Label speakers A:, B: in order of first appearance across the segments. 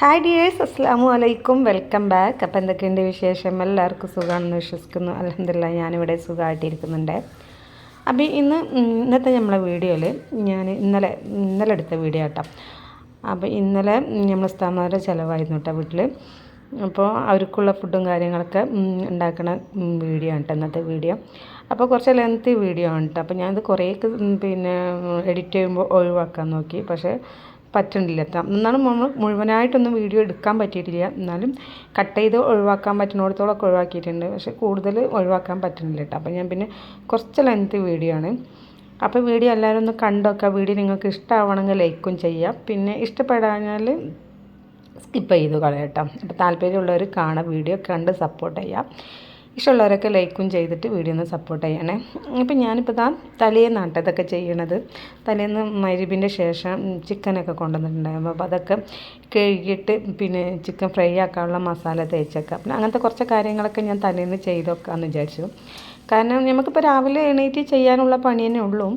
A: Hi dears അസ്സാം വലൈക്കും welcome back അപ്പോൾ എന്തൊക്കെയുണ്ട് വിശേഷം? എല്ലാവർക്കും സുഖമാണെന്ന് വിശ്വസിക്കുന്നു. അലഹമില്ല ഞാനിവിടെ സുഖമായിട്ടിരിക്കുന്നുണ്ട്. അപ്പോൾ ഇന്ന് ഇന്നത്തെ നമ്മളെ വീഡിയോയിൽ ഞാൻ ഇന്നലെ ഇന്നലെ എടുത്ത വീഡിയോ കേട്ടോ അപ്പോൾ ഇന്നലെ നമ്മൾ സ്ഥാപനയുടെ ചിലവായിരുന്നു കേട്ടോ വീട്ടിൽ അപ്പോൾ അവർക്കുള്ള ഫുഡും കാര്യങ്ങളൊക്കെ ഉണ്ടാക്കുന്ന വീഡിയോ ആണ് ഇന്നത്തെ വീഡിയോ. അപ്പോൾ കുറച്ച് ലെങ്ത് വീഡിയോ ആണ് കേട്ടോ അപ്പോൾ ഞാനത് ഉം, പിന്നെ എഡിറ്റ് ചെയ്യുമ്പോൾ ഒഴിവാക്കാൻ നോക്കി. പക്ഷേ പറ്റണില്ല. എന്നാലും നമ്മൾ മുഴുവനായിട്ടൊന്നും വീഡിയോ എടുക്കാൻ പറ്റിയിട്ടില്ല. എന്നാലും കട്ട് ചെയ്ത് ഒഴിവാക്കാൻ പറ്റുന്നിടത്തോളമൊക്കെ ഒഴിവാക്കിയിട്ടുണ്ട്. പക്ഷേ കൂടുതൽ ഒഴിവാക്കാൻ പറ്റുന്നില്ല കേട്ടോ. അപ്പോൾ ഞാൻ പിന്നെ കുറച്ച് ലെങ്ത് വീഡിയോ ആണ്. അപ്പോൾ വീഡിയോ എല്ലാവരും ഒന്ന് കണ്ടൊക്കെ വീഡിയോ നിങ്ങൾക്ക് ഇഷ്ടമാവണമെങ്കിൽ ലൈക്കും ചെയ്യാം. പിന്നെ ഇഷ്ടപ്പെടാഞ്ഞാൽ സ്കിപ്പ് ചെയ്തു കളയട്ടോ അപ്പോൾ താല്പര്യമുള്ളവർ കാണാം വീഡിയോ കണ്ട് സപ്പോർട്ട് ചെയ്യാം. ഇഷ്ടമുള്ളവരൊക്കെ ലൈക്കും ചെയ്തിട്ട് വീഡിയോ ഒന്ന് സപ്പോർട്ട് ചെയ്യണേ. ഇപ്പം ഞാനിപ്പോൾ താ തലേന്നാണ് ഇതൊക്കെ ചെയ്യണത്. തലേന്ന് മരുവിന്റെ ശേഷം ചിക്കനൊക്കെ കൊണ്ടുവന്നിട്ടുണ്ടായിരുന്നു. അപ്പോൾ അതൊക്കെ കഴുകിയിട്ട് പിന്നെ ചിക്കൻ ഫ്രൈ ആക്കാനുള്ള മസാല തേച്ചൊക്കെ. പിന്നെ അങ്ങനത്തെ കുറച്ച് കാര്യങ്ങളൊക്കെ ഞാൻ തലേന്ന് ചെയ്തൊക്കെയെന്ന് വിചാരിച്ചു. കാരണം നമുക്കിപ്പോൾ രാവിലെ എണീറ്റ് ചെയ്യാനുള്ള പണി തന്നെ ഉള്ളൂ.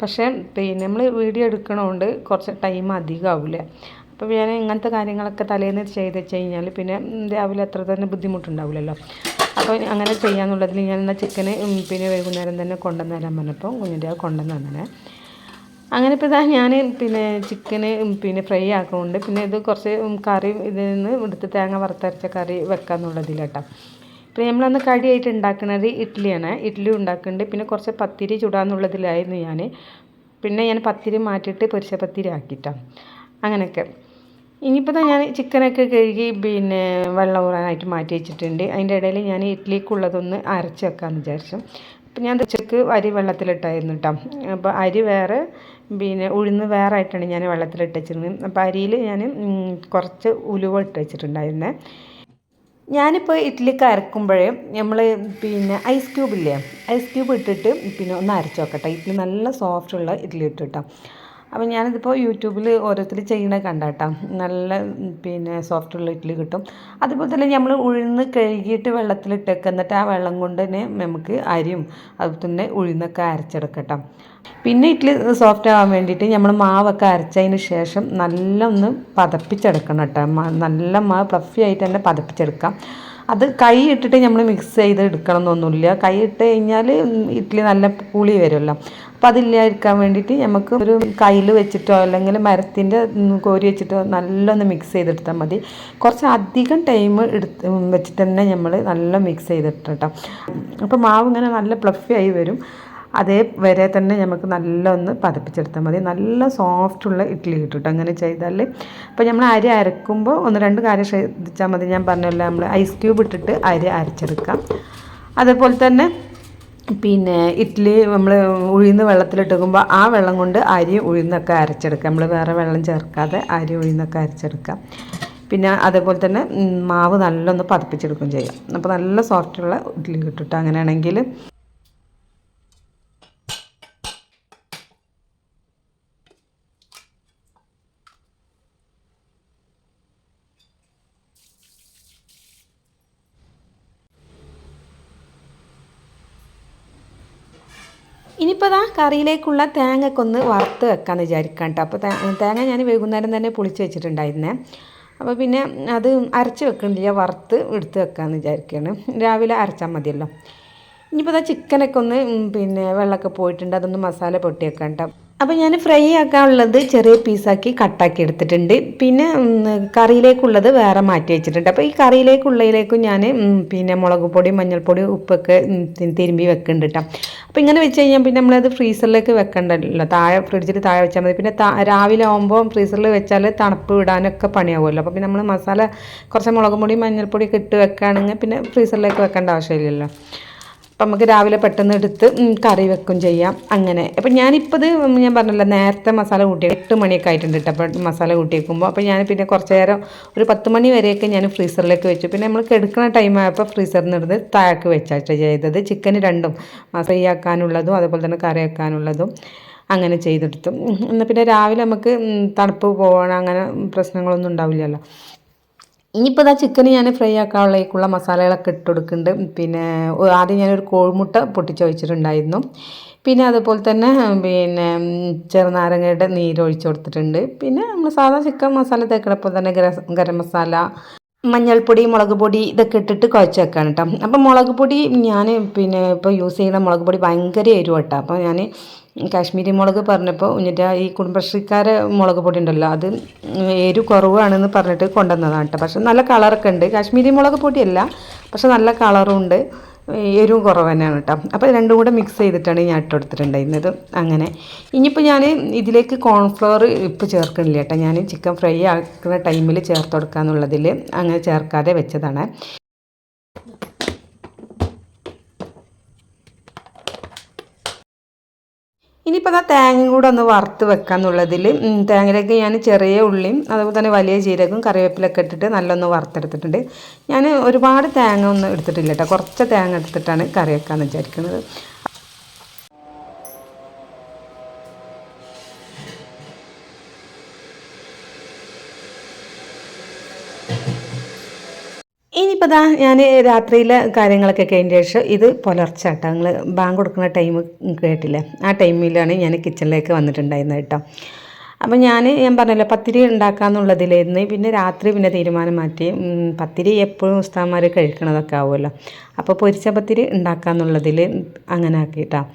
A: പക്ഷേ പിന്നെ നമ്മൾ വീഡിയോ എടുക്കണോണ്ട് കുറച്ച് ടൈം അധികമാവില്ലേ അപ്പോൾ ഞാൻ ഇങ്ങനത്തെ കാര്യങ്ങളൊക്കെ തലേന്ന് ചെയ്ത് വെച്ച് കഴിഞ്ഞാൽ പിന്നെ രാവിലെ അത്ര തന്നെ ബുദ്ധിമുട്ടുണ്ടാവില്ലല്ലോ. അപ്പോൾ അങ്ങനെ ചെയ്യാന്നുള്ളതിൽ ഞാൻ എന്നാൽ ചിക്കന് പിന്നെ വൈകുന്നേരം തന്നെ കൊണ്ടുവന്ന് തരാൻ പറഞ്ഞപ്പോൾ കുഞ്ഞിന്റെ കൊണ്ടുവന്ന് അങ്ങനെ ഇപ്പോൾ ഇതാ ഞാൻ പിന്നെ ചിക്കന് പിന്നെ ഫ്രൈ ആക്കുന്നുണ്ട് പിന്നെ ഇത് കുറച്ച് കറി ഇതിൽ നിന്ന് എടുത്ത് തേങ്ങ വറുത്തരച്ച കറി വെക്കാന്നുള്ളതിലാട്ടോ. പിന്നെ നമ്മളന്ന് കടിയായിട്ട് ഉണ്ടാക്കുന്നത് ഇഡ്ഡലിയാണ്. ഇഡ്ഡലി ഉണ്ടാക്കുന്നുണ്ട് പിന്നെ കുറച്ച് പത്തിരി ചുടാന്നുള്ളതിലായിരുന്നു ഞാൻ പിന്നെ ഞാൻ പത്തിരി മാറ്റിയിട്ട് പൊരിച്ച പത്തിരി ആക്കിയിട്ടാണ് അങ്ങനെയൊക്കെ. ഇനിയിപ്പോൾ ഞാൻ ചിക്കനൊക്കെ കഴുകി പിന്നെ വെള്ളം ഊറാനായിട്ട് മാറ്റി വെച്ചിട്ടുണ്ട്. അതിന്റെ ഇടയിൽ ഞാൻ ഇഡ്ഡലിക്കുള്ളതൊന്ന് അരച്ച് വെക്കാമെന്ന് വിചാരിച്ചു. അപ്പം ഞാൻ ഉച്ചയ്ക്ക് അരി വെള്ളത്തിലിട്ടായിരുന്നു കേട്ടോ അപ്പോൾ അരി വേറെ പിന്നെ ഉഴുന്ന് വേറെ ആയിട്ടാണ് ഞാൻ വെള്ളത്തിലിട്ട് വെച്ചിരുന്നത് അപ്പോൾ അരിയിൽ ഞാൻ കുറച്ച് ഉലുവ ഇട്ട് വെച്ചിട്ടുണ്ടായിരുന്നേ. ഞാനിപ്പോൾ ഇഡ്ഡലിക്ക് അരക്കുമ്പോഴേ നമ്മൾ പിന്നെ ഐസ് ക്യൂബ് ഇല്ലേ? ഐസ് ക്യൂബ് ഇട്ടിട്ട് പിന്നെ ഒന്ന് അരച്ച് വെക്കട്ടെ. ഇഡ്ഡലി നല്ല സോഫ്റ്റുള്ള ഇഡ്ഡലി ഇട്ടിട്ടോ അപ്പോൾ ഞാനിതിപ്പോൾ യൂട്യൂബിൽ ഓരോരുത്തർ ചെയ്യണേ കണ്ടാട്ടാ. നല്ല പിന്നെ സോഫ്റ്റ് ഉള്ള ഇഡ്ഡലി കിട്ടും. അതുപോലെ തന്നെ നമ്മൾ ഉഴുന്ന് കഴുകിയിട്ട് വെള്ളത്തിലിട്ടേക്ക്. എന്നിട്ട് ആ വെള്ളം കൊണ്ട് തന്നെ നമുക്ക് അരിയും അതുപോലെ തന്നെ ഉഴുന്നൊക്കെ അരച്ചെടുക്കട്ടോ. പിന്നെ ഇഡ്ഡലി സോഫ്റ്റ് ആവാൻ വേണ്ടിയിട്ട് നമ്മൾ മാവൊക്കെ അരച്ചതിന് ശേഷം നല്ല ഒന്ന് പതപ്പിച്ചെടുക്കണം കേട്ടോ നല്ല മാവ് ഫ്ലഫി ആയിട്ട് തന്നെ പതപ്പിച്ചെടുക്കാം. അത് കൈ ഇട്ടിട്ട് നമ്മൾ മിക്സ് ചെയ്ത് എടുക്കണം എന്നൊന്നുമില്ല കൈ ഇട്ട് കഴിഞ്ഞാൽ ഇഡ്ഡലി നല്ല പുളി വരുമല്ലോ. അപ്പോൾ അതില്ലാതിരിക്കാൻ വേണ്ടിയിട്ട് നമുക്ക് ഒരു കയ്യിൽ വെച്ചിട്ടോ അല്ലെങ്കിൽ മരത്തിന്റെ കോരി വെച്ചിട്ടോ നല്ലൊന്ന് മിക്സ് ചെയ്തെടുത്താൽ മതി. കുറച്ച് അധികം ടൈം എടുത്ത് വെച്ചിട്ട് തന്നെ നമ്മൾ നല്ല മിക്സ് ചെയ്തിട്ടോ അപ്പോൾ മാവ് ഇങ്ങനെ നല്ല പ്ലഫി ആയി വരും. അതേ വരെ തന്നെ നമുക്ക് നല്ല ഒന്ന് പതപ്പിച്ചെടുത്താൽ മതി. നല്ല സോഫ്റ്റുള്ള ഇഡ്ഡലി കിട്ടും കേട്ടോ അങ്ങനെ ചെയ്താൽ അപ്പോൾ നമ്മൾ അരി അരക്കുമ്പോൾ ഒന്ന് രണ്ട് കാര്യം ശ്രദ്ധിച്ചാൽ മതി. ഞാൻ പറഞ്ഞല്ലോ നമ്മൾ ഐസ് ക്യൂബ് ഇട്ടിട്ട് അരി അരച്ചെടുക്കാം. അതേപോലെ തന്നെ പിന്നെ ഇഡ്ഡലി നമ്മൾ ഉഴുന്ന് വെള്ളത്തിലിട്ടുമ്പോൾ ആ വെള്ളം കൊണ്ട് അരി ഉഴുന്നൊക്കെ അരച്ചെടുക്കാം. നമ്മൾ വേറെ വെള്ളം ചേർക്കാതെ അരി ഉഴുന്നൊക്കെ അരച്ചെടുക്കാം. പിന്നെ അതേപോലെ തന്നെ മാവ് നല്ലൊന്ന് പതപ്പിച്ചെടുക്കുകയും ചെയ്യാം. അപ്പോൾ നല്ല സോഫ്റ്റുള്ള ഇഡ്ഡലി കേട്ടോ അങ്ങനെയാണെങ്കിൽ ഇനിയിപ്പോൾ ദാ കറിയിലേക്കുള്ള തേങ്ങക്കൊന്ന് ഒന്ന് വറുത്ത് വെക്കാമെന്ന് വിചാരിക്കാം കേട്ടോ അപ്പോൾ തേങ്ങ ഞാൻ വൈകുന്നേരം തന്നെ പൊളിച്ച് വെച്ചിട്ടുണ്ടായിരുന്നേ. അപ്പോൾ പിന്നെ അത് അരച്ച് വെക്കണില്ല വറുത്ത് എടുത്ത് വെക്കാമെന്ന് വിചാരിക്കുകയാണ് രാവിലെ അരച്ചാൽ മതിയല്ലോ. ഇനിയിപ്പോൾ ദാ ചിക്കനൊക്കെ ഒന്ന് പിന്നെ വെള്ളമൊക്കെ പോയിട്ടുണ്ട് അതൊന്ന് മസാല പൊട്ടി വെക്കാം കേട്ടോ അപ്പോൾ ഞാൻ ഫ്രൈ ആക്കാനുള്ളത് ചെറിയ പീസാക്കി കട്ടാക്കി എടുത്തിട്ടുണ്ട്. പിന്നെ കറിയിലേക്കുള്ളത് വേറെ മാറ്റി വെച്ചിട്ടുണ്ട്. അപ്പോൾ ഈ കറിയിലേക്കുള്ളതിലേക്കും ഞാൻ പിന്നെ മുളക് പൊടി മഞ്ഞൾപ്പൊടി ഉപ്പൊക്കെ തിരുമ്പി വെക്കുന്നുണ്ട് കേട്ടോ അപ്പോൾ ഇങ്ങനെ വെച്ച് കഴിഞ്ഞാൽ പിന്നെ നമ്മളത് ഫ്രീസറിലേക്ക് വെക്കണ്ടല്ലോ. താഴെ ഫ്രിഡ്ജിൽ താഴെ വെച്ചാൽ മതി. പിന്നെ രാവിലെ ആകുമ്പോൾ ഫ്രീസറിൽ വെച്ചാൽ തണുപ്പ് വിടാനൊക്കെ പണിയാവുമല്ലോ. അപ്പോൾ പിന്നെ നമ്മൾ മസാല കുറച്ച് മുളക് പൊടി മഞ്ഞൾപ്പൊടി ഒക്കെ ഇട്ട് വെക്കുകയാണെങ്കിൽ പിന്നെ ഫ്രീസറിലേക്ക് വെക്കേണ്ട ആവശ്യമില്ലല്ലോ. അപ്പം നമുക്ക് രാവിലെ പെട്ടെന്ന് എടുത്ത് കറി വെക്കും ചെയ്യാം. അങ്ങനെ. അപ്പം ഞാനിപ്പോൾ ഇത് ഞാൻ പറഞ്ഞല്ലോ നേരത്തെ മസാല കൂട്ടി എട്ട് മണിയൊക്കെ ആയിട്ടുണ്ട് കേട്ടോ അപ്പോൾ മസാല കൂട്ടി വെക്കുമ്പോൾ അപ്പോൾ ഞാൻ പിന്നെ കുറച്ച് നേരം ഒരു പത്ത് മണി വരെയൊക്കെ ഞാൻ ഫ്രീസറിലേക്ക് വെച്ചു. പിന്നെ നമ്മൾ എടുക്കുന്ന ടൈം ആയപ്പോൾ ഫ്രീസറിൽ നിന്ന് താഴേക്ക് വെച്ചാട്ടോ ചെയ്തത്. ചിക്കൻ രണ്ടും ഫ്രൈ ആക്കാനുള്ളതും അതുപോലെ തന്നെ കറി വെക്കാനുള്ളതും അങ്ങനെ ചെയ്തെടുത്തു. എന്നാൽ പിന്നെ രാവിലെ നമുക്ക് തണുപ്പ് പോകണം അങ്ങനെ പ്രശ്നങ്ങളൊന്നും ഉണ്ടാവില്ലല്ലോ. ഇനിയിപ്പോൾ ഇതാ ചിക്കൻ ഞാൻ ഫ്രൈ ആക്കാനുള്ളേക്കുള്ള മസാലകളൊക്കെ ഇട്ട് കൊടുക്കുന്നുണ്ട് പിന്നെ ആദ്യം ഞാനൊരു കോഴിമുട്ട പൊട്ടിച്ച് വെച്ചിട്ടുണ്ടായിരുന്നു പിന്നെ അതുപോലെ തന്നെ പിന്നെ ചെറുനാരങ്ങയുടെ നീര് ഒഴിച്ച് കൊടുത്തിട്ടുണ്ട്. പിന്നെ നമ്മൾ സാധാ ചിക്കൻ മസാല തേക്കണപ്പോൾ തന്നെ ഗരം മസാല മഞ്ഞൾപ്പൊടി മുളക് പൊടി ഇതൊക്കെ ഇട്ടിട്ട് കുഴച്ച് വെക്കാണ് കേട്ടോ അപ്പം മുളക് പൊടി ഞാൻ പിന്നെ ഇപ്പോൾ യൂസ് ചെയ്യുന്ന മുളക് പൊടി ഭയങ്കര എരിവ് കേട്ടോ അപ്പോൾ ഞാൻ കാശ്മീരി മുളക് പറഞ്ഞപ്പോൾ എന്നിട്ട് ഈ കുടുംബശ്രീക്കാരെ മുളക് പൊടി ഉണ്ടല്ലോ അത് എരിവ് കുറവാണെന്ന് പറഞ്ഞിട്ട് കൊണ്ടുവന്നതാണ് കേട്ടോ. പക്ഷെ നല്ല കളറൊക്കെ ഉണ്ട്. കാശ്മീരി മുളക് പൊടിയല്ല പക്ഷെ നല്ല കളറും ഉണ്ട്. എരിവും കുറവ് തന്നെയാണ് കേട്ടോ. അപ്പോൾ രണ്ടും കൂടെ മിക്സ് ചെയ്തിട്ടാണ് ഞാൻ ഇട്ട് കൊടുത്തിട്ടുണ്ടായിരുന്നത്. അങ്ങനെ. ഇനിയിപ്പോൾ ഞാൻ ഇതിലേക്ക് കോൺഫ്ലവർ ഇപ്പോൾ ചേർക്കണില്ല കേട്ടോ. ഞാൻ ചിക്കൻ ഫ്രൈ ആക്കുന്ന ടൈമിൽ ചേർത്ത് കൊടുക്കുക എന്നുള്ളതിൽ അങ്ങനെ ചേർക്കാതെ വെച്ചതാണ്. ഇനിയിപ്പോൾ ആ തേങ്ങയും കൂടെ ഒന്ന് വറുത്ത് വെക്കാന്നുള്ളതിൽ തേങ്ങയിലേക്ക് ഞാൻ ചെറിയ ഉള്ളിയും അതുപോലെ തന്നെ വലിയ ജീരകവും കറിവേപ്പിലൊക്കെ ഇട്ടിട്ട് നല്ലൊന്ന് വറുത്തെടുത്തിട്ടുണ്ട്. ഞാൻ ഒരുപാട് തേങ്ങ ഒന്നും എടുത്തിട്ടില്ല കേട്ടോ. കുറച്ച് തേങ്ങ എടുത്തിട്ടാണ് കറി വെക്കാമെന്ന് വിചാരിക്കുന്നത്. ഇനിയിപ്പോൾ ദാ ഞാൻ രാത്രിയിലെ കാര്യങ്ങളൊക്കെ കഴിഞ്ഞ ശേഷം ഇത് പുലർച്ചെ കേട്ടോ നിങ്ങൾ ബാങ്ക് കൊടുക്കുന്ന ടൈം കേട്ടില്ലേ? ആ ടൈമിലാണ് ഞാൻ കിച്ചണിലേക്ക് വന്നിട്ടുണ്ടായിരുന്നത് കേട്ടോ അപ്പം ഞാൻ ഞാൻ പറഞ്ഞല്ലോ പത്തിരി ഉണ്ടാക്കാമെന്നുള്ളതിലായിരുന്നു പിന്നെ രാത്രി പിന്നെ തീരുമാനം മാറ്റി. പത്തിരി എപ്പോഴും ഉസ്താന്മാർ കഴിക്കണതൊക്കെ ആവുമല്ലോ. അപ്പോൾ പൊരിച്ച പത്തിരി ഉണ്ടാക്കാമെന്നുള്ളതിൽ അങ്ങനെ ആക്കിയിട്ടാണ്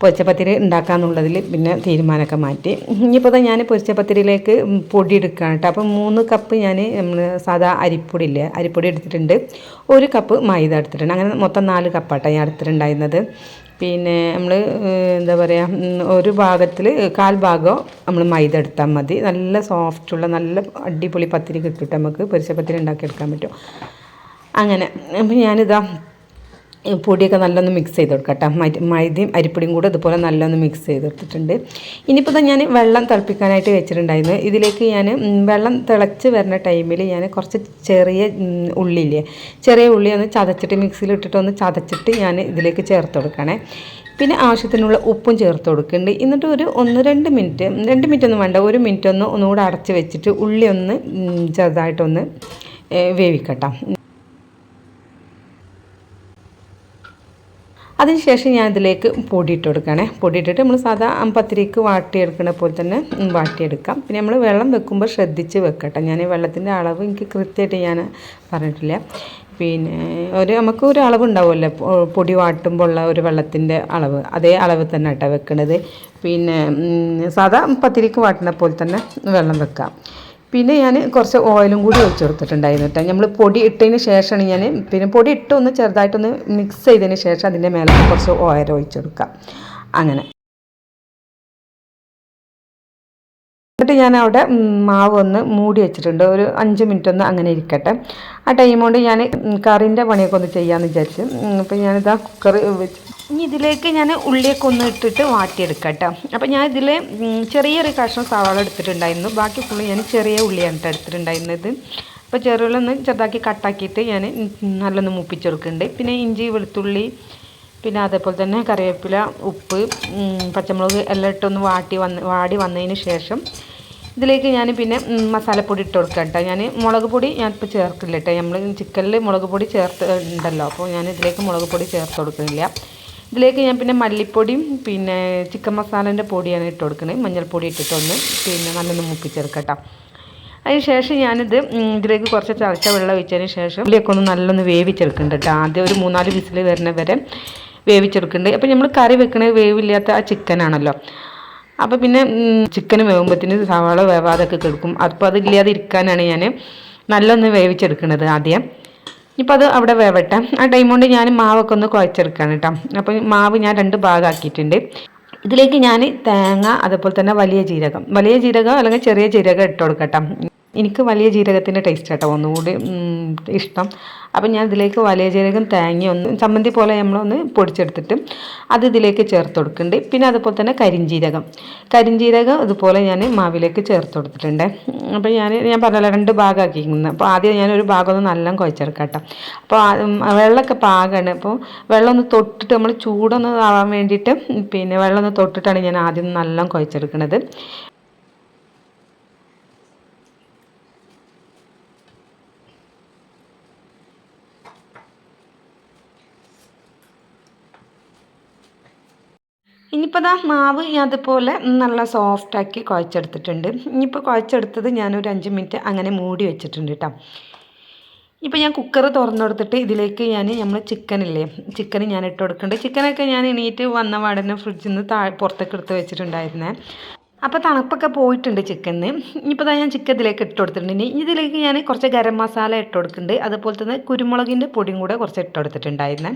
A: പൊരിച്ചപ്പത്തിരി ഉണ്ടാക്കാന്നുള്ളതിൽ പിന്നെ തീരുമാനമൊക്കെ മാറ്റി. ഇനിയിപ്പോൾ തന്നെ ഞാൻ പൊരിച്ചപ്പത്തിരിയിലേക്ക് പൊടി എടുക്കുകയാണ് കേട്ടോ. അപ്പോൾ മൂന്ന് കപ്പ് ഞാൻ സാധാ അരിപ്പൊടി ഇല്ലേ അരിപ്പൊടി എടുത്തിട്ടുണ്ട്. ഒരു കപ്പ് മൈദ എടുത്തിട്ടുണ്ട്. അങ്ങനെ മൊത്തം നാല് കപ്പാട്ടോ ഞാൻ എടുത്തിട്ടുണ്ടായിരുന്നത്. പിന്നെ നമ്മൾ എന്താ പറയുക ഒരു ഭാഗത്തിൽ കാൽ ഭാഗം നമ്മൾ മൈദ എടുത്താൽ മതി. നല്ല സോഫ്റ്റുള്ള നല്ല അടിപൊളി പത്തിരി കിട്ടും ട്ടോ നമുക്ക് പൊരിച്ചപ്പത്തിരി ഉണ്ടാക്കിയെടുക്കാൻ പറ്റും. അങ്ങനെ അപ്പം ഞാനിതാ പൊടിയൊക്കെ നല്ലൊന്ന് മിക്സ് ചെയ്ത് കൊടുക്കട്ടെ. മൈ- മൈദയും അരിപ്പൊടിയും കൂടെ ഇതുപോലെ നല്ലൊന്ന് മിക്സ് ചെയ്ത് കൊടുത്തിട്ടുണ്ട്. ഇനിയിപ്പോൾ ഞാൻ വെള്ളം തിളപ്പിക്കാനായിട്ട് വെച്ചിട്ടുണ്ടായിരുന്നു. ഇതിലേക്ക് ഞാൻ വെള്ളം തിളച്ച് വരുന്ന ടൈമിൽ ഞാൻ കുറച്ച് ചെറിയ ഉള്ളിയില്ലേ ചെറിയ ഉള്ളി ഒന്ന് ചതച്ചിട്ട് മിക്സിയിൽ ഇട്ടിട്ട് ഒന്ന് ചതച്ചിട്ട് ഞാൻ ഇതിലേക്ക് ചേർത്ത് കൊടുക്കണേ. പിന്നെ ആവശ്യത്തിനുള്ള ഉപ്പും ചേർത്ത് കൊടുക്കുന്നുണ്ട് എന്നിട്ട് ഒരു ഒന്ന് രണ്ട് മിനിറ്റ് രണ്ട് മിനിറ്റ് ഒന്നും വേണ്ട. ഒരു മിനിറ്റ് ഒന്ന് ഒന്നുകൂടെ അടച്ച് വെച്ചിട്ട് ഉള്ളി ഒന്ന് ചെറുതായിട്ടൊന്ന് വേവിക്കട്ടെ. അതിനുശേഷം ഞാൻ ഇതിലേക്ക് പൊടി ഇട്ട് കൊടുക്കണേ പൊടി ഇട്ടിട്ട് നമ്മൾ സാധാ പത്തിരിക്ക് വാട്ടിയെടുക്കണ പോലെ തന്നെ വാട്ടിയെടുക്കാം. പിന്നെ നമ്മൾ വെള്ളം വെക്കുമ്പോൾ ശ്രദ്ധിച്ച് വെക്കട്ടെ. ഞാൻ ഈ വെള്ളത്തിന്റെ അളവ് എനിക്ക് കൃത്യമായിട്ട് ഞാൻ പറഞ്ഞിട്ടില്ല. പിന്നെ ഒരു നമുക്ക് ഒരു അളവ് ഉണ്ടാവുമല്ലോ പൊടി വാട്ടുമ്പോൾ ഉള്ള ഒരു വെള്ളത്തിന്റെ അളവ്. അതേ അളവ് തന്നെ കേട്ടോ വെക്കണത്. പിന്നെ സാധാ പത്തിരിക്ക് വാട്ടുന്ന പോലെ തന്നെ വെള്ളം വെക്കാം. പിന്നെ ഞാൻ കുറച്ച് ഓയിലും കൂടി ഒഴിച്ച് കൊടുത്തിട്ടുണ്ടായിരുന്നു കേട്ടോ നമ്മൾ പൊടി ഇട്ടതിന് ശേഷമാണ് ഞാൻ പിന്നെ പൊടി ഇട്ടൊന്ന് ചെറുതായിട്ടൊന്ന് മിക്സ് ചെയ്തതിന് ശേഷം അതിന്റെ മേലെ കുറച്ച് ഓയിൽ ഒഴിച്ച് കൊടുക്കാം അങ്ങനെ. എന്നിട്ട് ഞാൻ അവിടെ മാവ് ഒന്ന് മൂടി വെച്ചിട്ടുണ്ട്. ഒരു അഞ്ച് മിനിറ്റ് ഒന്ന് അങ്ങനെ ഇരിക്കട്ടെ. ആ ടൈം കൊണ്ട് ഞാൻ കറിന്റെ പണിയൊക്കെ ഒന്ന് ചെയ്യാമെന്ന് വിചാരിച്ചു. അപ്പം അപ്പോൾ ഞാനിതാ കുക്കർ വെച്ച് ഇനി ഇതിലേക്ക് ഞാൻ ഉള്ളിയൊക്കെ ഒന്ന് ഇട്ടിട്ട് വാറ്റിയെടുക്കട്ടെ അപ്പോൾ ഞാൻ ഇതിൽ ചെറിയൊരു കഷ്ണം സവാള എടുത്തിട്ടുണ്ടായിരുന്നു. ബാക്കി ഫുള്ള് ഞാൻ ചെറിയ ഉള്ളിയാണ് ട്ടോ എടുത്തിട്ടുണ്ടായിരുന്നത്. അപ്പോൾ ചെറുള്ള ഒന്ന് ചെറുതാക്കി കട്ടാക്കിയിട്ട് ഞാൻ നല്ലൊന്ന് മൂപ്പിച്ചെടുക്കുന്നുണ്ട്. പിന്നെ ഇഞ്ചി വെളുത്തുള്ളി പിന്നെ അതേപോലെ തന്നെ കറിവേപ്പില ഉപ്പ് പച്ചമുളക് എല്ലാം ഇട്ടൊന്ന് വാട്ടി വന്ന് വാടി വന്നതിന് ശേഷം ഇതിലേക്ക് ഞാൻ പിന്നെ മസാലപ്പൊടി ഇട്ട് കൊടുക്കാം കേട്ടോ ഞാൻ മുളക് പൊടി ഞാൻ ഇപ്പോൾ ചേർക്കില്ല കേട്ടോ നമ്മൾ ചിക്കനിൽ മുളക് പൊടി ചേർത്ത് ഉണ്ടല്ലോ. അപ്പോൾ ഞാൻ ഇതിലേക്ക് മുളക് പൊടി ചേർത്ത് കൊടുക്കുന്നില്ല. ഇതിലേക്ക് ഞാൻ പിന്നെ മല്ലിപ്പൊടിയും പിന്നെ ചിക്കൻ മസാലേന്റെ പൊടിയാണ് ഇട്ട് കൊടുക്കുന്നത്. മഞ്ഞൾപ്പൊടി ഇട്ടിട്ടൊന്ന് പിന്നെ നല്ലൊന്ന് മുപ്പിച്ചെടുക്കട്ടോ അതിന് ശേഷം ഞാനിത് ഇതിലേക്ക് കുറച്ച് തിളച്ച വെള്ളം ഒഴിച്ചതിന് ശേഷം ഉള്ളിയൊക്കെ ഒന്ന് നല്ലൊന്ന് വേവിച്ചെടുക്കുന്നുണ്ട് കേട്ടോ ആദ്യം ഒരു മൂന്നാൽ വിസിൽ വരുന്ന വരെ വേവിച്ചെടുക്കുന്നുണ്ട്. അപ്പോൾ നമ്മൾ കറി വെക്കണത് വേവില്ലാത്ത ആ ചിക്കനാണല്ലോ. അപ്പോൾ പിന്നെ ചിക്കൻ വേകുമ്പോഴത്തേന് സവാള വേവാതൊക്കെ കിടക്കും. അപ്പോൾ അതില്ലാതെ ഇരിക്കാനാണ് ഞാൻ നല്ലൊന്ന് വേവിച്ചെടുക്കുന്നത് ആദ്യം. ഇപ്പോൾ അത് അവിടെ വേവട്ടെ. ആ ടൈം കൊണ്ട് ഞാൻ മാവൊക്കെ ഒന്ന് കുഴച്ചെടുക്കാണ് കേട്ടോ. അപ്പോൾ മാവ് ഞാൻ രണ്ട് ഭാഗമാക്കിയിട്ടുണ്ട് ഇതിലേക്ക് ഞാൻ തേങ്ങ അതുപോലെ തന്നെ വലിയ ജീരകം. വലിയ ജീരകം അല്ലെങ്കിൽ ചെറിയ ജീരകം ഇട്ട് കൊടുക്കട്ടെ എനിക്ക് വലിയ ജീരകത്തിന്റെ ടേസ്റ്റ് കേട്ടോ ഒന്നുകൂടി ഇഷ്ടം. അപ്പം ഞാൻ ഇതിലേക്ക് വലിയ ജീരകം തേങ്ങ ഒന്ന് ചമ്മന്തി പോലെ നമ്മളൊന്ന് പൊടിച്ചെടുത്തിട്ട് അത് ഇതിലേക്ക് ചേർത്ത് കൊടുക്കുന്നുണ്ട്. പിന്നെ അതുപോലെ തന്നെ കരിഞ്ജീരകം കരിഞ്ജീരകം ഇതുപോലെ ഞാൻ മാവിലേക്ക് ചേർത്ത് കൊടുത്തിട്ടുണ്ട്. അപ്പോൾ ഞാൻ ഞാൻ പറഞ്ഞല്ലോ രണ്ട് ഭാഗമാക്കിയിരിക്കുന്നത് അപ്പോൾ ആദ്യം ഞാനൊരു ഭാഗം ഒന്ന് നല്ല കുഴച്ചെടുക്കാം അപ്പോൾ വെള്ളമൊക്കെ പാകമാണ് അപ്പോൾ വെള്ളം ഒന്ന് തൊട്ടിട്ട് നമ്മൾ ചൂടൊന്ന് ആവാൻ വേണ്ടിയിട്ട് പിന്നെ വെള്ളം ഒന്ന് തൊട്ടിട്ടാണ് ഞാൻ ആദ്യം നല്ല കുഴച്ചെടുക്കുന്നത് ഇനിയിപ്പോൾ ദാ മാവ് അതുപോലെ നല്ല സോഫ്റ്റാക്കി കുഴച്ചെടുത്തിട്ടുണ്ട്. ഇനിയിപ്പോൾ കുഴച്ചെടുത്തത് ഞാനൊരു അഞ്ച് മിനിറ്റ് അങ്ങനെ മൂടി വെച്ചിട്ടുണ്ട് കേട്ടോ ഇപ്പോൾ ഞാൻ കുക്കർ തുറന്നെടുത്തിട്ട് ഇതിലേക്ക് ഞാൻ നമ്മൾ ചിക്കനില്ലേ ചിക്കൻ ഞാൻ ഇട്ട് കൊടുക്കുന്നുണ്ട് ചിക്കനൊക്കെ ഞാൻ എണീറ്റ് വന്ന പാടനെ ഫ്രിഡ്ജിൽ നിന്ന് താഴെ പുറത്തേക്ക് എടുത്ത് വെച്ചിട്ടുണ്ടായിരുന്നേ. അപ്പോൾ തണുപ്പൊക്കെ പോയിട്ടുണ്ട് ചിക്കന് ഇനിയിപ്പോൾ ഞാൻ ചിക്കൻ ഇതിലേക്ക് ഇട്ട് കൊടുത്തിട്ടുണ്ട്. ഇനി ഇതിലേക്ക് ഞാൻ കുറച്ച് ഗരം മസാല ഇട്ട് കൊടുക്കുന്നുണ്ട് അതുപോലെ തന്നെ കുരുമുളകിന്റെ പൊടിയും കൂടെ കുറച്ച് ഇട്ട് കൊടുത്തിട്ടുണ്ടായിരുന്നേ.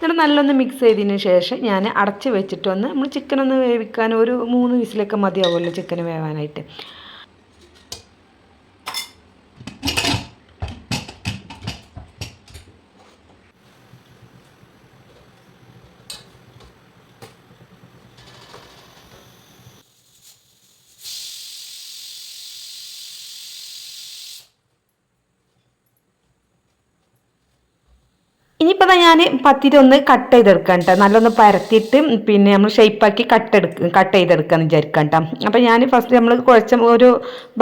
A: എന്നിട്ട് നല്ലൊന്ന് മിക്സ് ചെയ്തതിന് ശേഷം ഞാൻ അടച്ച് വെച്ചിട്ട് വന്ന് നമ്മൾ ചിക്കനൊന്ന് വേവിക്കാൻ ഒരു മൂന്ന് വിസിലൊക്കെ മതിയാവുമല്ലോ ചിക്കൻ വേവാനായിട്ട് ഇനിയിപ്പോൾ ഞാൻ പത്തിരി ഒന്ന് കട്ട് ചെയ്തെടുക്കാം കേട്ടോ നല്ലൊന്ന് പരത്തിയിട്ട് പിന്നെ നമ്മൾ ഷേപ്പാക്കി കട്ട് എടുക്ക കട്ട് ചെയ്തെടുക്കാന്ന് വിചാരിക്കാം കേട്ടോ അപ്പോൾ ഞാൻ ഫസ്റ്റ് നമ്മൾ കുഴച്ച ഒരു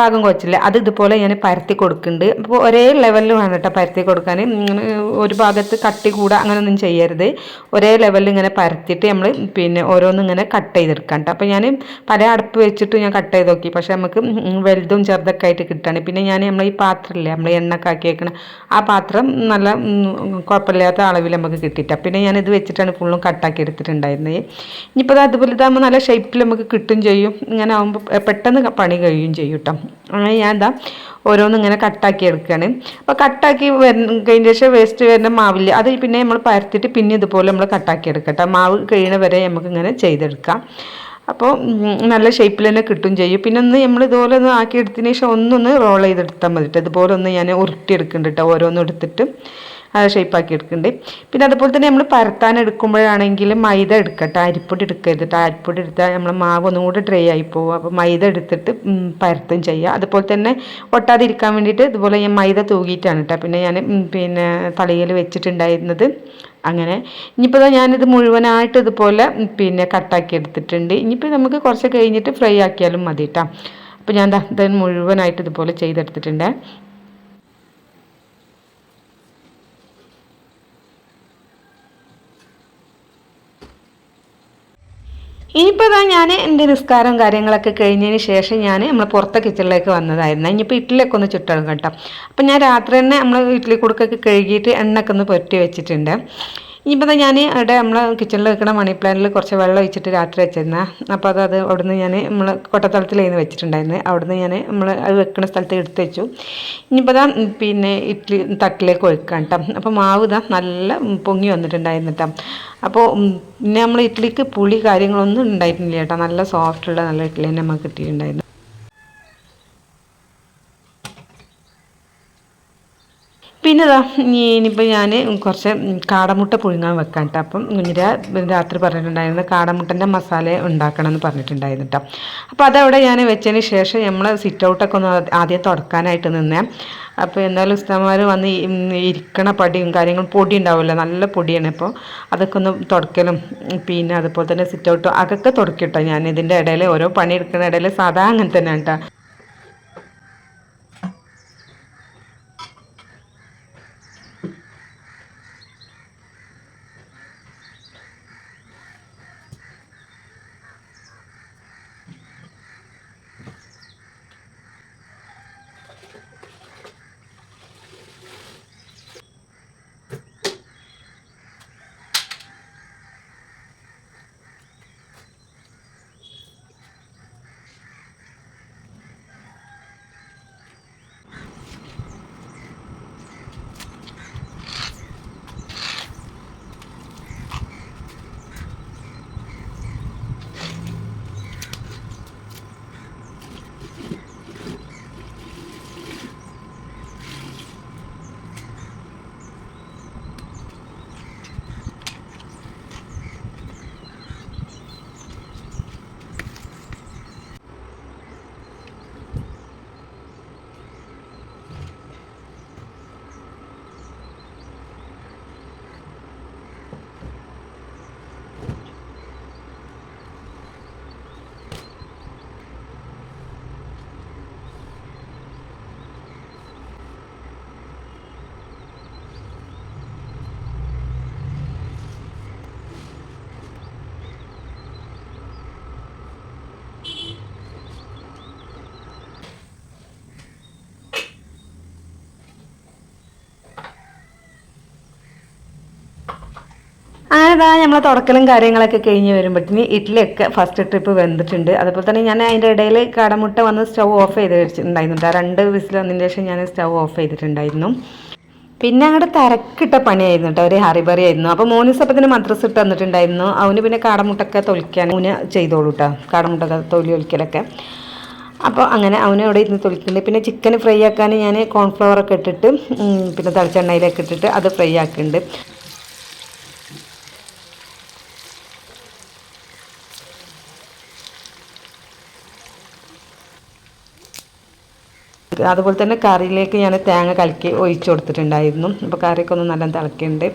A: ഭാഗം കുഴച്ചില്ലേ അത് ഇതുപോലെ ഞാൻ പരത്തി കൊടുക്കുന്നുണ്ട് അപ്പോൾ ഒരേ ലെവലിൽ വേണം കേട്ടോ പരത്തി കൊടുക്കാൻ ഇങ്ങനെ ഒരു ഭാഗത്ത് കട്ടി കൂടാ അങ്ങനെയൊന്നും ചെയ്യരുത്. ഒരേ ലെവലിൽ ഇങ്ങനെ പരത്തിയിട്ട് നമ്മൾ പിന്നെ ഓരോന്നും ഇങ്ങനെ കട്ട് ചെയ്തെടുക്കാം കേട്ടോ അപ്പോൾ ഞാൻ പല അടുപ്പ് വെച്ചിട്ട് ഞാൻ കട്ട് ചെയ്ത് നോക്കി. പക്ഷേ നമുക്ക് വലുതും ചെറുതൊക്കെ ആയിട്ട് കിട്ടുകയാണ് പിന്നെ ഞാൻ നമ്മൾ ഈ പാത്രമില്ലേ നമ്മൾ എണ്ണക്കാക്കി വെക്കണം ആ പാത്രം നല്ല കുഴപ്പമില്ലാത്ത അളവിൽ നമുക്ക് കിട്ടിയിട്ട്. പിന്നെ ഞാൻ ഇത് വെച്ചിട്ടാണ് ഫുള്ളും കട്ടാക്കി എടുത്തിട്ടുണ്ടായിരുന്നത് ഇനിയിപ്പോൾ അതുപോലെ ഇതാകുമ്പോൾ നല്ല ഷേപ്പിൽ നമുക്ക് കിട്ടും ചെയ്യും. ഇങ്ങനെ ആകുമ്പോൾ പെട്ടെന്ന് പണി കഴിയും ചെയ്യും കേട്ടോ അങ്ങനെ ഞാൻ എന്താ ഓരോന്നും ഇങ്ങനെ കട്ടാക്കി എടുക്കുകയാണ് അപ്പോൾ കട്ടാക്കി കഴിഞ്ഞ ശേഷം വേസ്റ്റ് വരുന്ന മാവില്ല അത് പിന്നെ നമ്മൾ പരത്തിയിട്ട് പിന്നെ ഇതുപോലെ നമ്മൾ കട്ടാക്കി എടുക്കട്ടെ മാവ് കഴിയണ വരെ നമുക്ക് ഇങ്ങനെ ചെയ്തെടുക്കാം. അപ്പോൾ നല്ല ഷേപ്പിൽ തന്നെ കിട്ടും ചെയ്യും. പിന്നെ ഒന്ന് നമ്മൾ ഇതുപോലെ ഒന്ന് ആക്കി എടുത്തതിന് ശേഷം ഒന്നൊന്ന് റോൾ ചെയ്തെടുത്താൽ മതി ഇതുപോലെ ഒന്ന് ഞാൻ ഉരുട്ടിയെടുക്കുന്നുണ്ട് കേട്ടോ ഓരോന്നും എടുത്തിട്ട്. ഷേപ്പാക്കി എടുക്കുന്നുണ്ട് പിന്നെ അതുപോലെ തന്നെ നമ്മൾ പരത്താൻ എടുക്കുമ്പോഴാണെങ്കിൽ മൈദ എടുക്കട്ടെ അരിപ്പൊടി എടുക്കരുത് അരിപ്പൊടി എടുത്താൽ നമ്മൾ മാവ് ഒന്നും കൂടി ഡ്രൈ ആയി പോകും അപ്പോൾ മൈദ എടുത്തിട്ട് പരത്തും ചെയ്യുക അതുപോലെ തന്നെ ഒട്ടാതിരിക്കാൻ വേണ്ടിയിട്ട് ഇതുപോലെ ഞാൻ മൈദ തൂകിയിട്ടാണ് കേട്ടോ പിന്നെ ഞാൻ പിന്നെ തളിയിൽ വെച്ചിട്ടുണ്ടായിരുന്നത്. അങ്ങനെ. ഇനിയിപ്പോൾ ഞാനിത് മുഴുവനായിട്ട് ഇതുപോലെ പിന്നെ കട്ടാക്കി എടുത്തിട്ടുണ്ട് ഇനിയിപ്പോൾ നമുക്ക് കുറച്ച് കഴിഞ്ഞിട്ട് ഫ്രൈ ആക്കിയാലും മതി കേട്ടോ അപ്പോൾ ഞാൻ ഇത് മുഴുവനായിട്ട് ഇതുപോലെ ചെയ്തെടുത്തിട്ടുണ്ട്. ഇനിയിപ്പോൾ ഇതാ ഞാൻ എന്റെ നിസ്കാരം കാര്യങ്ങളൊക്കെ കഴിഞ്ഞതിന് ശേഷം ഞാൻ നമ്മൾ പുറത്തെ കിച്ചണിലേക്ക് വന്നതായിരുന്നു. ഇനിയിപ്പോൾ ഇഡ്ഡലിയൊക്കെ ഒന്ന് ചുട്ടെടുക്കാം കേട്ടോ. അപ്പം ഞാൻ രാത്രി തന്നെ നമ്മൾ ഇഡ്ഡലി കൊടുക്കൊക്കെ കഴുകിയിട്ട് എണ്ണയൊക്കെ ഒന്ന് വെച്ചിട്ടുണ്ട്. ഇനിയിപ്പോൾ ഞാൻ അവിടെ നമ്മൾ കിച്ചണിൽ വെക്കണ മണി പ്ലാന്റിൽ കുറച്ച് വെള്ളം ഒഴിച്ചിട്ട് രാത്രി വെച്ചിരുന്ന. അപ്പോൾ അത് അത് അവിടുന്ന് ഞാൻ നമ്മൾ കൊട്ടത്തളത്തിലേന്ന് വെച്ചിട്ടുണ്ടായിരുന്നു. അവിടുന്ന് ഞാൻ നമ്മൾ അത് വെക്കുന്ന സ്ഥലത്ത് എടുത്ത് വെച്ചു. ഇനിയിപ്പോൾ അതാ പിന്നെ ഇഡ്ഡലി തട്ടിലേക്ക് ഒഴിക്കാം കേട്ടോ അപ്പോൾ മാവ് ഇതാ നല്ല പൊങ്ങി വന്നിട്ടുണ്ടായിരുന്നു കേട്ടോ അപ്പോൾ പിന്നെ നമ്മൾ ഇഡ്ഡലിക്ക് പുളി കാര്യങ്ങളൊന്നും ഉണ്ടായിട്ടില്ല കേട്ടോ നല്ല സോഫ്റ്റുള്ള നല്ല ഇഡ്ഡലി തന്നെ നമുക്ക് കിട്ടിയിട്ടുണ്ടായിരുന്നു. പിന്നെ ഇതാ ഇനിയിപ്പോൾ ഞാൻ കുറച്ച് കാടമുട്ട പുഴുങ്ങാൻ വെക്കാൻ കേട്ടോ അപ്പം കുഞ്ഞിര രാത്രി പറഞ്ഞിട്ടുണ്ടായിരുന്നു കാടമുട്ടന്റെ മസാല ഉണ്ടാക്കണം എന്ന് പറഞ്ഞിട്ടുണ്ടായിരുന്നു കേട്ടോ അപ്പോൾ അതവിടെ ഞാൻ വെച്ചതിന് ശേഷം നമ്മൾ സിറ്റ് ഔട്ടൊക്കെ ഒന്ന് ആദ്യം തുടക്കാനായിട്ട് നിന്നേ. അപ്പോൾ എന്തായാലും ഉസ്താമാർ വന്ന് ഇരിക്കണ പടിയും കാര്യങ്ങളും പൊടി ഉണ്ടാവില്ല നല്ല പൊടിയാണ് അപ്പോൾ അതൊക്കെ ഒന്ന് തുടക്കലും പിന്നെ അതുപോലെ തന്നെ സിറ്റ് ഔട്ടും അതൊക്കെ തുടക്കിട്ടോ ഞാൻ ഇതിന്റെ ഇടയിൽ ഓരോ പണി എടുക്കുന്ന ഇടയിൽ സാധാ അങ്ങനെ തന്നെ കേട്ടോ ഇതാ നമ്മളെ തുടക്കലും കാര്യങ്ങളൊക്കെ കഴിഞ്ഞ് വരുമ്പോഴത്തേന് ഇഡ്ഡലിയൊക്കെ ഫസ്റ്റ് ട്രിപ്പ് വെന്തിട്ടുണ്ട്. അതുപോലെ തന്നെ ഞാൻ അതിന്റെ ഇടയിൽ കടമുട്ട വന്ന് സ്റ്റൗ ഓഫ് ചെയ്ത് വെച്ചിട്ടുണ്ടായിരുന്നു. രണ്ട് വിസിൽ വന്നതിന് ശേഷം ഞാൻ സ്റ്റൗ ഓഫ് ചെയ്തിട്ടുണ്ടായിരുന്നു. പിന്നെ അങ്ങോട്ട് തിരക്കിട്ട പണിയായിരുന്നു കേട്ടോ ഒരു ഹറിബറി ആയിരുന്നു അപ്പോൾ മൂന്ന് സപ്പത്തിന് മദ്രസ് ഇട്ട് തന്നിട്ടുണ്ടായിരുന്നു. അവന് പിന്നെ കാടമുട്ടൊക്കെ തൊലിക്കാൻ അവന് ചെയ്തോളൂ കേട്ടോ കാടമുട്ടൊക്കെ തൊലി ഒലിക്കലൊക്കെ. അപ്പോൾ അങ്ങനെ അവനവിടെ ഇരുന്ന് തൊലിക്കുന്നുണ്ട്. പിന്നെ ചിക്കൻ ഫ്രൈ ആക്കാൻ ഞാൻ കോൺഫ്ലവർ ഒക്കെ ഇട്ടിട്ട് പിന്നെ തളിച്ചെണ്ണയിലൊക്കെ ഇട്ടിട്ട് അത് ഫ്രൈ ആക്കുന്നുണ്ട്. അതുപോലെ തന്നെ കറിയിലേക്ക് ഞാൻ തേങ്ങ കലക്കി ഒഴിച്ചു കൊടുത്തിട്ടുണ്ടായിരുന്നു. അപ്പോൾ കറിയൊക്കെ ഒന്ന് നല്ല തിളക്കുന്നുണ്ട്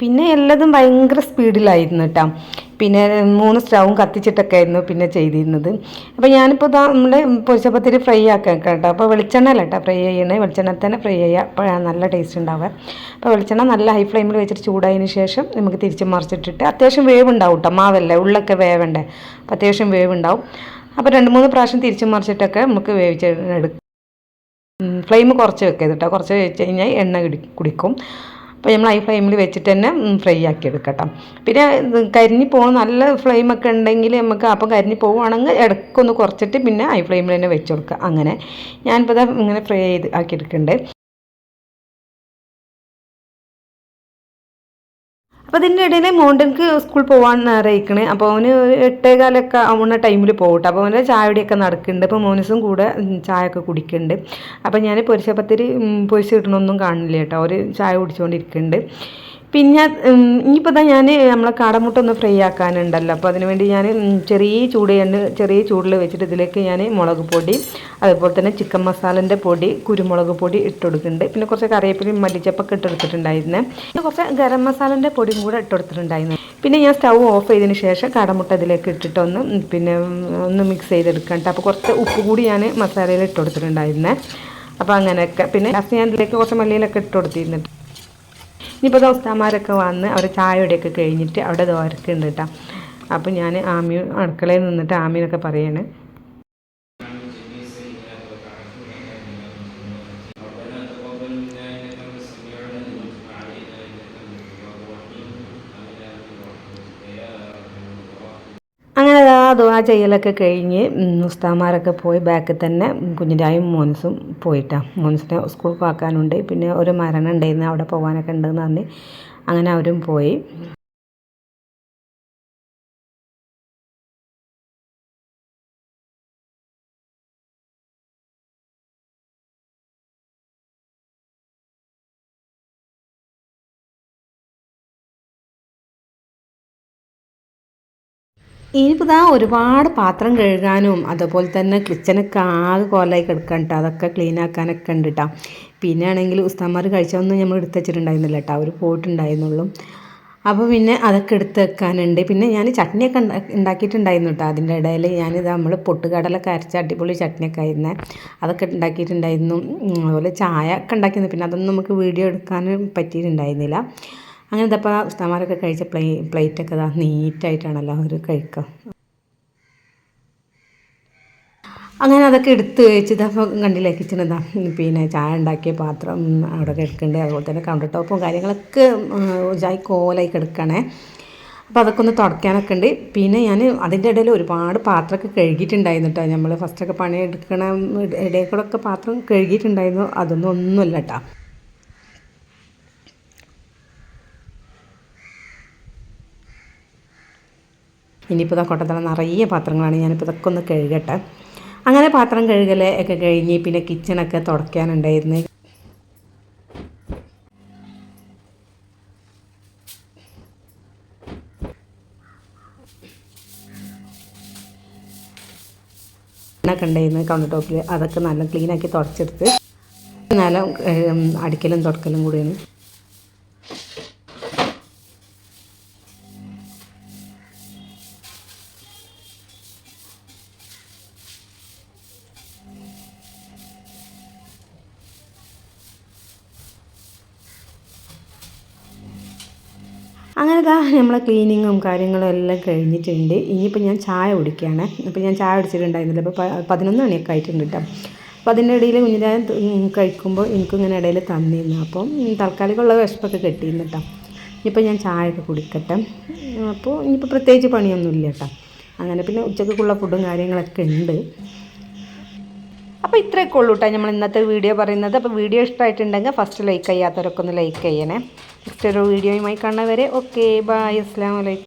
A: പിന്നെ എല്ലാതും ഭയങ്കര സ്പീഡിലായിരുന്നു കേട്ടോ പിന്നെ മൂന്ന് സ്റ്റൗവും കത്തിച്ചിട്ടൊക്കെ ആയിരുന്നു പിന്നെ ചെയ്തിരുന്നത്. അപ്പോൾ ഞാനിപ്പോൾ ഇതാ നമ്മുടെ പൊരിച്ചപ്പത്തിരി ഫ്രൈ ആക്കാൻ കേട്ടോ. അപ്പോൾ വെളിച്ചെണ്ണ കേട്ടോ ഫ്രൈ ചെയ്യണേ? വെളിച്ചെണ്ണ തന്നെ ഫ്രൈ ചെയ്യുക അപ്പോഴാണ് നല്ല ടേസ്റ്റ് ഉണ്ടാവുക. അപ്പോൾ വെളിച്ചെണ്ണ നല്ല ഹൈ ഫ്ലെയിമിൽ വെച്ചിട്ട് ചൂടായതിന് ശേഷം നമുക്ക് തിരിച്ച് മറിച്ചിട്ടിട്ട് അത്യാവശ്യം വേവ് ഉണ്ടാവും കേട്ടോ മാവല്ലേ? ഉള്ളൊക്കെ വേവണ്ടേ. അപ്പോൾ അത്യാവശ്യം വേവ് ഉണ്ടാവും അപ്പോൾ രണ്ട് മൂന്ന് പ്രാവശ്യം തിരിച്ച് മറിച്ചിട്ടൊക്കെ നമുക്ക് വേവിച്ചെടുക്കും. ഫ്ലെയിം കുറച്ച് വെക്കരുത് കേട്ടോ കുറച്ച് വെച്ച് കഴിഞ്ഞാൽ എണ്ണ കുടിക്കും. അപ്പോൾ നമ്മൾ ഹൈ ഫ്ലെയിമിൽ വെച്ചിട്ട് തന്നെ ഫ്രൈ ആക്കി എടുക്കട്ടോ. പിന്നെ കരിഞ്ഞ് പോകുന്ന നല്ല ഫ്ലെയിമൊക്കെ ഉണ്ടെങ്കിൽ നമുക്ക് അപ്പം കരിഞ്ഞ് പോവുകയാണെങ്കിൽ ഇടയ്ക്കൊന്ന് കുറച്ചിട്ട് പിന്നെ ഹൈ ഫ്ലെയിമിൽ തന്നെ വെച്ച് കൊടുക്കുക. അങ്ങനെ ഞാനിപ്പോൾ ഇങ്ങനെ ഫ്രൈ ചെയ്ത് ആക്കിയെടുക്കുന്നുണ്ട് അപ്പോൾ അതിന്റെ ഇടയിൽ മോണ്ടൻക്ക് സ്കൂൾ പോകാൻ അറിയിക്കണേ അപ്പോൾ അവന് എട്ടേകാലൊക്കെ ആവുന്ന ടൈമിൽ പോകട്ടെ അപ്പോൾ അവന്റെ ചായയുടെയൊക്കെ നടക്കുന്നുണ്ട് അപ്പോൾ മോനസും കൂടെ ചായ ഒക്കെ കുടിക്കുന്നുണ്ട് അപ്പോൾ ഞാൻ പൊരിച്ചപ്പത്തിരി പൊരിച്ചു കിട്ടണമൊന്നും കാണില്ല കേട്ടോ അവർ ചായ കുടിച്ചുകൊണ്ടിരിക്കുന്നുണ്ട് പിന്നെ ഇനിയിപ്പോൾ തന്നെ ഞാൻ നമ്മളെ കാടമുട്ട ഒന്ന് ഫ്രൈ ആക്കാനുണ്ടല്ലോ. അപ്പോൾ അതിന് വേണ്ടി ഞാൻ ചെറിയ ചൂട് എണ്ണ ചെറിയ ചൂടിൽ വെച്ചിട്ട് ഇതിലേക്ക് ഞാൻ മുളക് പൊടി അതുപോലെ തന്നെ ചിക്കൻ മസാലന്റെ പൊടി കുരുമുളക് പൊടി ഇട്ടുകൊടുക്കുന്നുണ്ട് പിന്നെ കുറച്ച് കറിവേപ്പിലയും മല്ലിച്ചപ്പൊക്കെ ഇട്ടെടുത്തിട്ടുണ്ടായിരുന്നേ പിന്നെ കുറച്ച് ഗരം മസാലന്റെ പൊടിയും കൂടെ ഇട്ടെടുത്തിട്ടുണ്ടായിരുന്നു പിന്നെ ഞാൻ സ്റ്റൗ ഓഫ് ചെയ്തതിന് ശേഷം കടമുട്ട ഇതിലേക്ക് ഇട്ടിട്ടൊന്ന് പിന്നെ ഒന്ന് മിക്സ് ചെയ്തെടുക്കാം അപ്പോൾ കുറച്ച് ഉപ്പ് കൂടി ഞാൻ മസാലയിൽ ഇട്ടുകൊടുത്തിട്ടുണ്ടായിരുന്നേ അപ്പോൾ അങ്ങനെയൊക്കെ. പിന്നെ ലാസ്റ്റ് ഞാൻ ഇതിലേക്ക് കുറച്ച് മല്ലിയിലൊക്കെ ഇട്ട് കൊടുത്തിരുന്നിട്ട്. ഇനിയിപ്പോൾ ദോസ്താമാരൊക്കെ വന്ന് അവർ ചായയുടെയൊക്കെ കഴിഞ്ഞിട്ട് അവിടെ ദോരക്കുണ്ട് കേട്ടോ അപ്പോൾ ഞാൻ ആമി അടുക്കളയിൽ നിന്നിട്ട് ആമീനൊക്കെ പറയാണ് അങ്ങനെ ദുവാ ചെയ്യലൊക്കെ കഴിഞ്ഞ് ഉസ്താമാരൊക്കെ പോയി ബാക്കിൽ തന്നെ കുഞ്ഞിരായും മോൻസും പോയിട്ടാണ് മോൻസിനെ സ്കൂൾ ആക്കാനുണ്ട്. പിന്നെ ഒരു മരണം ഉണ്ടായിരുന്നു അവിടെ പോകാനൊക്കെ ഉണ്ടെന്ന് പറഞ്ഞ് അങ്ങനെ അവരും പോയി. ഇനിയിപ്പോൾ ഒരുപാട് പാത്രം കഴുകാനും അതുപോലെ തന്നെ കിച്ചനൊക്കെ ആകെ കോലായി കിടക്കാൻ കേട്ടോ അതൊക്കെ ക്ലീൻ ആക്കാനൊക്കെ ഉണ്ട് കേട്ടോ പിന്നെ ആണെങ്കിൽ ഉസ്താന്മാർ കഴിച്ചതൊന്നും നമ്മൾ എടുത്ത് വെച്ചിട്ടുണ്ടായിരുന്നില്ല കേട്ടോ അവർ പോയിട്ടുണ്ടായിരുന്നുള്ളൂ അപ്പോൾ പിന്നെ അതൊക്കെ എടുത്ത് വെക്കാനുണ്ട്. പിന്നെ ഞാൻ ചട്നിയൊക്കെ ഉണ്ടാക്കിയിട്ടുണ്ടായിരുന്നു കേട്ടോ അതിന്റെ ഇടയിൽ ഞാനിത് നമ്മൾ പൊട്ടുകടലൊക്കെ അരച്ച അടിപൊളി ചട്നിയൊക്കെ ആയിരുന്നേ. അതൊക്കെ ഉണ്ടാക്കിയിട്ടുണ്ടായിരുന്നു. അതുപോലെ ചായ ഒക്കെ ഉണ്ടാക്കിയിരുന്നു. പിന്നെ അതൊന്നും നമുക്ക് വീഡിയോ എടുക്കാൻ പറ്റിയിട്ടുണ്ടായിരുന്നില്ല. അങ്ങനെ ഇതപ്പോൾ ഉസ്താമാരൊക്കെ കഴിച്ച പ്ലേ പ്ലേറ്റൊക്കെ ഇതാ നീറ്റായിട്ടാണല്ലോ അവർ കഴിക്കുക അങ്ങനെ അതൊക്കെ എടുത്ത് വെച്ചിട്ട് അപ്പോൾ കണ്ടില്ലേ കിച്ചണിതാ പിന്നെ ചായ ഉണ്ടാക്കിയ പാത്രം അവിടെ കിടക്കുന്നുണ്ട് അതുപോലെ തന്നെ കൗണ്ടർ ടോപ്പും കാര്യങ്ങളൊക്കെ ചായ കോലായി കിടക്കണേ. അപ്പോൾ അതൊക്കെ ഒന്ന് തുടയ്ക്കാനൊക്കെ ഉണ്ട്. പിന്നെ ഞാൻ അതിന്റെ ഇടയിൽ ഒരുപാട് പാത്രമൊക്കെ കഴുകിയിട്ടുണ്ടായിരുന്നു കേട്ടോ നമ്മൾ ഫസ്റ്റൊക്കെ പണി എടുക്കണ ഇടയിൽ കൂടെ ഒക്കെ പാത്രം കഴുകിയിട്ടുണ്ടായിരുന്നു. അതൊന്നും ഒന്നുമില്ല കേട്ടോ ഇനിയിപ്പോൾ കൊട്ടത്തല നിറയെ പാത്രങ്ങളാണ്. ഞാനിപ്പോൾ ഇതൊക്കെ ഒന്ന് കഴുകട്ടെ. അങ്ങനെ പാത്രം കഴുകൽ ഒക്കെ കഴിഞ്ഞ് പിന്നെ കിച്ചണൊക്കെ തുടയ്ക്കാനുണ്ടായിരുന്നു. ഒക്കെ ഉണ്ടായിരുന്നു കൗണ്ടർ ടോപ്പിൽ അതൊക്കെ നല്ല ക്ലീനാക്കി തുടച്ചെടുത്ത്. നല്ല അടിക്കലും തുടക്കലും കൂടിയാണ്. അങ്ങനെ ഇതാ നമ്മളെ ക്ലീനിങ്ങും കാര്യങ്ങളും എല്ലാം കഴിഞ്ഞിട്ടുണ്ട്. ഇനിയിപ്പോൾ ഞാൻ ചായ കുടിക്കുകയാണ്. അപ്പോൾ ഞാൻ ചായ കുടിച്ചിട്ടുണ്ടായിരുന്നില്ല. അപ്പോൾ പതിനൊന്ന് മണിയൊക്കെ ആയിട്ടുണ്ട് കേട്ടോ. അപ്പോൾ അതിന്റെ ഇടയിൽ കുഞ്ഞിരാൻ കഴിക്കുമ്പോൾ എനിക്കിങ്ങനെ ഇടയിൽ തന്നിരുന്നു. അപ്പം തൽക്കാലികമുള്ള താൽക്കാലികമുള്ള വിശപ്പൊക്കെ കെട്ടിയിരുന്നു കേട്ടോ. ഇനിയിപ്പോൾ ഞാൻ ചായയൊക്കെ കുടിക്കട്ടെ. അപ്പോൾ ഇനിയിപ്പോൾ പ്രത്യേകിച്ച് പണിയൊന്നുമില്ല കേട്ടോ. അങ്ങനെ പിന്നെ ഉച്ചക്കുള്ള ഫുഡും കാര്യങ്ങളൊക്കെ ഉണ്ട്. അപ്പോൾ ഇത്രയൊക്കെ ഉള്ളൂ കേട്ടോ നമ്മൾ ഇന്നത്തെ വീഡിയോ പറയുന്നത്. അപ്പോൾ വീഡിയോ ഇഷ്ടമായിട്ടുണ്ടെങ്കിൽ ഫസ്റ്റ് ലൈക്ക് ചെയ്യാത്തവരൊക്കെ ഒന്ന് ലൈക്ക് ചെയ്യണേ. നെക്സ്റ്റ് ഒരു വീഡിയോയുമായി കാണുന്നവരെ. ഓക്കെ ബായ് അസ്സാം വലൈക്കും